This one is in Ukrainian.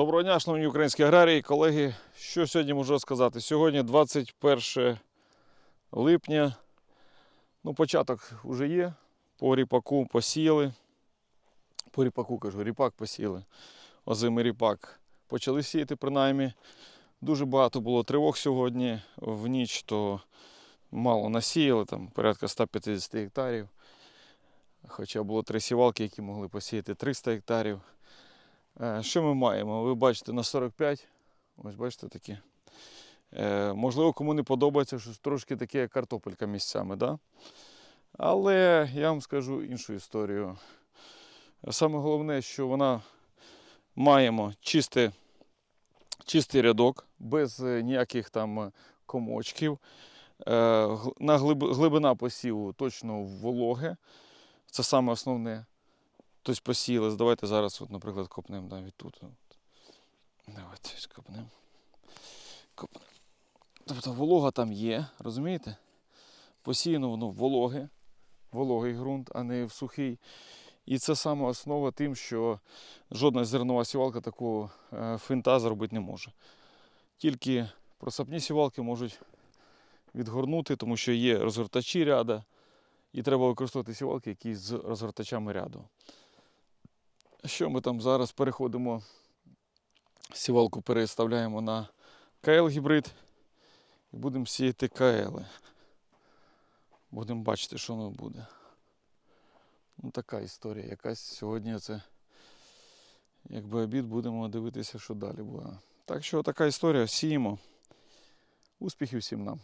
Доброго дня, шановні українські аграрії, колеги. Що сьогодні можу сказати? Сьогодні 21 липня. Ну, початок вже є. По ріпаку посіяли. По ріпаку кажу, ріпак посіяли. Озимий ріпак. Почали сіяти принаймні. Дуже багато було тривог сьогодні в ніч, то мало насіяли, там порядка 150 гектарів. Хоча було три сівалки, які могли посіяти 300 гектарів. Е, Що ми маємо? Ви бачите на 45. Ось бачите такі. Е, можливо, кому не подобається, що трошки таке картопелька місцями, да? але я вам скажу іншу історію. Саме головне, що вона маємо чисте, чистий рядок, без е, ніяких там комочків. На глиб- глибина посіву точно вологе. Це саме основне. Тобто посіяли. Давайте зараз, от, наприклад, копнемо навіть тут. От. Давайте ось копнемо. Тобто волога там є, розумієте? Посіяно воно в вологе, вологий ґрунт, а не в сухий. І це саме основа тим, що жодна зернова сівалка такого е, финта зробити не може. Тільки просапні сівалки можуть відгорнути, тому що є розгортачі ряда, і треба використовувати сівалки, які з розгортачами ряду. Що ми там зараз переходимо, сівалку переставляємо на КЛ гібрид і будемо сіяти КЛ. Будемо бачити, що воно буде. Ну, така історія. Якась сьогодні це якби обід, будемо дивитися, що далі буде. Так що така історія. Сіємо. Успіхів всім нам.